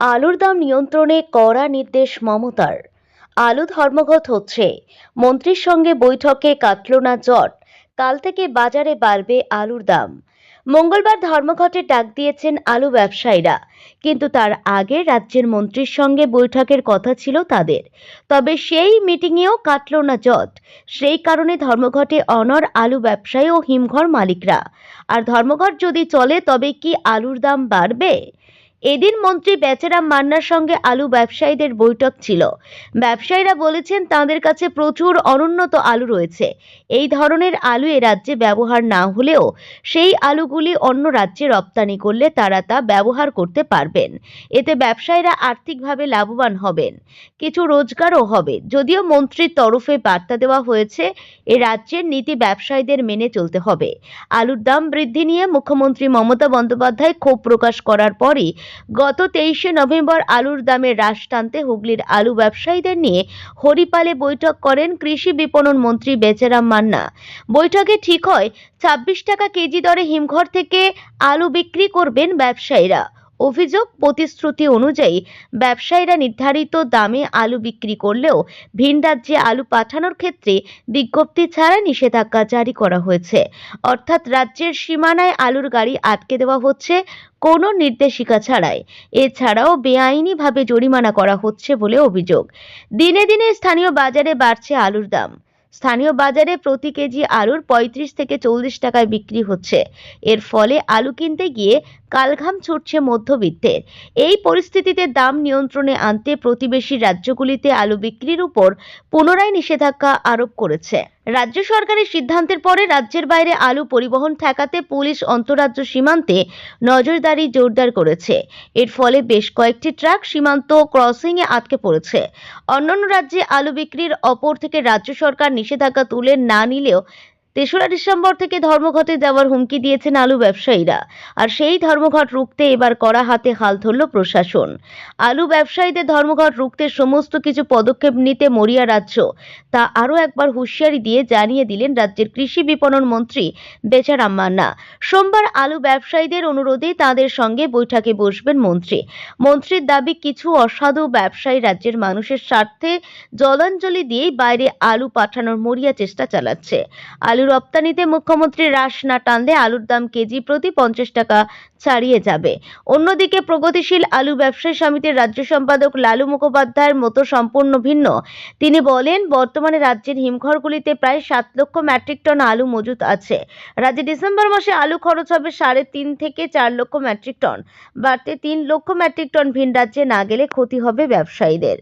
আলুর দাম নিয়ন্ত্রণে কড়া নির্দেশ মমতার। আলু ধর্মঘট হচ্ছে। মন্ত্রীর সঙ্গে বৈঠকে কাটল না জট কাল থেকে বাজারে বাড়বে আলুর দাম। মঙ্গলবার ধর্মঘটে ডাক দিয়েছেন আলু ব্যবসায়ীরা। কিন্তু তার আগে রাজ্যের মন্ত্রীর সঙ্গে বৈঠকের কথা ছিল তাদের। তবে সেই মিটিংয়েও কাটল না জট সেই কারণে ধর্মঘটে অনর আলু ব্যবসায়ী ও হিমঘর মালিকরা। আর ধর্মঘট যদি চলে তবে কি আলুর দাম বাড়বে? এদিন মন্ত্রী বেচারাম মান্নার সঙ্গে আলু ব্যবসায়ীদের বৈঠক ছিল। ব্যবসায়ীরা বলেছেন, তাদের কাছে প্রচুর অনুন্নত আলু রয়েছে। এই ধরনের আলু এ রাজ্যে ব্যবহার না হলেও সেই আলুগুলি অন্য রাজ্যে রপ্তানি করলে তারা তা ব্যবহার করতে পারবেন। এতে ব্যবসায়ীরা আর্থিকভাবে লাভবান হবেন, কিছু রোজগারও হবে। যদিও মন্ত্রীর তরফে বার্তা দেওয়া হয়েছে, এ রাজ্যের নীতি ব্যবসায়ীদের মেনে চলতে হবে। আলুর দাম বৃদ্ধি নিয়ে মুখ্যমন্ত্রী মমতা বন্দ্যোপাধ্যায় ক্ষোভ প্রকাশ করার পরই গত তেইশে নভেম্বর আলুর দামে হ্রাস টানতে হুগলির আলু ব্যবসায়ীদের নিয়ে হরিপালে বৈঠক করেন কৃষি বিপণন মন্ত্রী বেচারাম মান্না। বৈঠকে ঠিক হয়, ছাব্বিশ টাকা কেজি দরে হিমঘর থেকে আলু বিক্রি করবেন ব্যবসায়ীরা। অভিযোগ প্রতিশ্রুতি অনুযায়ী ব্যবসায়ীরা নির্ধারিত দামে আলু বিক্রি করলেও ভিন রাজ্যে আলু পাঠানোর ক্ষেত্রে বিজ্ঞপ্তি ছাড়া নিষেধাজ্ঞা জারি করা হয়েছে। অর্থাৎ রাজ্যের সীমানায় আলুর গাড়ি আটকে দেওয়া হচ্ছে কোনো নির্দেশিকা ছাড়াই। এছাড়াও বেআইনিভাবে জরিমানা করা হচ্ছে বলে অভিযোগ। দিনে দিনে স্থানীয় বাজারে বাড়ছে আলুর দাম। স্থানীয় বাজারে প্রতি কেজি আলুর পঁয়ত্রিশ থেকে চল্লিশ টাকায় বিক্রি হচ্ছে। এর ফলে আলু কিনতে গিয়ে কালঘাম ছুটছে মধ্যবিত্তের। এই পরিস্থিতিতে দাম নিয়ন্ত্রণে আনতে প্রতিবেশী রাজ্যগুলিতে আলু বিক্রির উপর পুনরায় নিষেধাজ্ঞা আরোপ করেছে। রাজ্য সরকারের সিদ্ধান্তের পরে রাজ্যের বাইরে আলু পরিবহন ঠেকাতে পুলিশ অন্তরাজ্য সীমান্তে নজরদারি জোরদার করেছে। এর ফলে বেশ কয়েকটি ট্রাক সীমান্ত ক্রসিংয়ে আটকে পড়েছে। অন্যান্য রাজ্যে আলু বিক্রির অপর থেকে রাজ্য সরকার নিষেধাজ্ঞা তুলে না নিলেও তেসরা ডিসেম্বর থেকে ধর্মঘটে যাওয়ার হুমকি দিয়েছেন আলু ব্যবসায়ীরা। আর সেই ধর্মঘট রুখতে এবার কড়া হাতে হাল ধরল প্রশাসন। আলু ব্যবসায়ীদের ধর্মঘট রুখতে সমস্ত কিছু পদক্ষেপ নিতে মরিয়া রাজ্য। তা আরও একবার হুঁশিয়ারি দিয়ে জানিয়ে দিলেন রাজ্যের কৃষি বিপণন মন্ত্রী বেচারাম মান্না। সোমবার আলু ব্যবসায়ীদের অনুরোধে তাদের সঙ্গে বৈঠকে বসবেন মন্ত্রী। মন্ত্রীর দাবি, কিছু অসাধু ব্যবসায়ী রাজ্যের মানুষের স্বার্থে জলাঞ্জলি দিয়েই বাইরে আলু পাঠানোর মরিয়া চেষ্টা চালাচ্ছে। আলু রপ্তানিতে মুখ্যমন্ত্রী হ্রাস না টানলে আলুর দাম কেজি প্রতি পঞ্চাশ টাকা ছাড়িয়ে যাবে। অন্যদিকে প্রগতিশীল আলু ব্যবসায়ী সমিতির রাজ্য সম্পাদক লালু মুখোপাধ্যায়ের মতো সম্পূর্ণ ভিন্ন। তিনি বলেন, বর্তমানে রাজ্যের হিমঘরগুলিতে প্রায় সাত লক্ষ মেট্রিক টন আলু মজুত আছে। রাজ্যে ডিসেম্বর মাসে আলু খরচ হবে সাড়ে তিন থেকে চার লক্ষ মেট্রিক টন। বাড়তে তিন লক্ষ মেট্রিক টন ভিন রাজ্যে না গেলে ক্ষতি হবে ব্যবসায়ীদের।